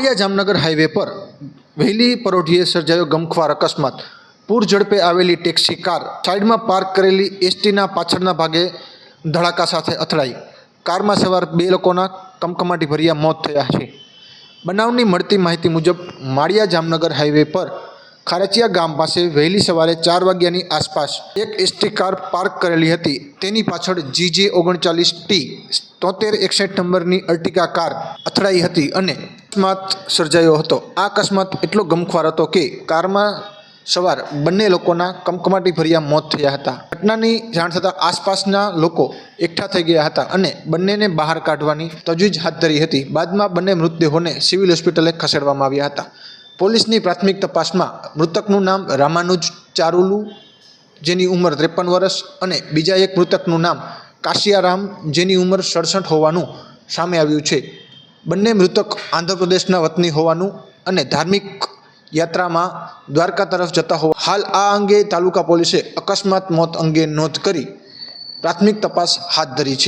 માળિયા Jamnagar highway પર વહેલી પરોઢીએ સર્જાયો ગમખ્વાર અકસ્માત. પૂર ઝડપે આવેલી ટેક્સી કાર સાઈડમાં પાર્ક કરેલી એસટીના પાછળના ભાગે ધડાકા સાથે અથડાઈ. કારમાં સવાર બે લોકોના કમકમાટી ભર્યા મોત થયા છે. બનાવની મળતી માહિતી મુજબ, માળિયા જામનગર હાઈવે પર ખારચિયા ગામ પાસે વહેલી સવારે ચાર વાગ્યાની આસપાસ એક એસટી કાર પાર્ક કરેલી હતી. તેની પાછળ જીજે ઓગણચાલીસ ટી તોતેર એકસઠ નંબરની અર્ટિકા કાર અથડાઈ હતી અને અકસ્માત સર્જાયો હતો. આ અકસ્માત એટલો ગમખ્વાર હતો કે કારમાં સવાર બંને લોકોના કમકમાટી ભર્યા મોત થયા હતા. ઘટનાની જાણ થતાં આસપાસના લોકો એકઠા થઈ ગયા હતા અને બંનેને બહાર કાઢવાની તજવીજ હાથ ધરી હતી. બાદમાં બંને મૃતદેહોને સિવિલ હોસ્પિટલે ખસેડવામાં આવ્યા હતા. પોલીસની પ્રાથમિક તપાસમાં મૃતકનું નામ રામાનુજ ચારુલુ, જેની ઉંમર ત્રેપન વર્ષ, અને બીજા એક મૃતકનું નામ કાશિયારામ, જેની ઉંમર સડસઠ હોવાનું સામે આવ્યું છે. બંને મૃતક આંધ્રપ્રદેશના વતની હોવાનું અને ધાર્મિક યાત્રામાં દ્વારકા તરફ જતા હોવા હાલ આ અંગે તાલુકા પોલીસે અકસ્માત મોત અંગે નોંધ કરી પ્રાથમિક તપાસ હાથ ધરી છે.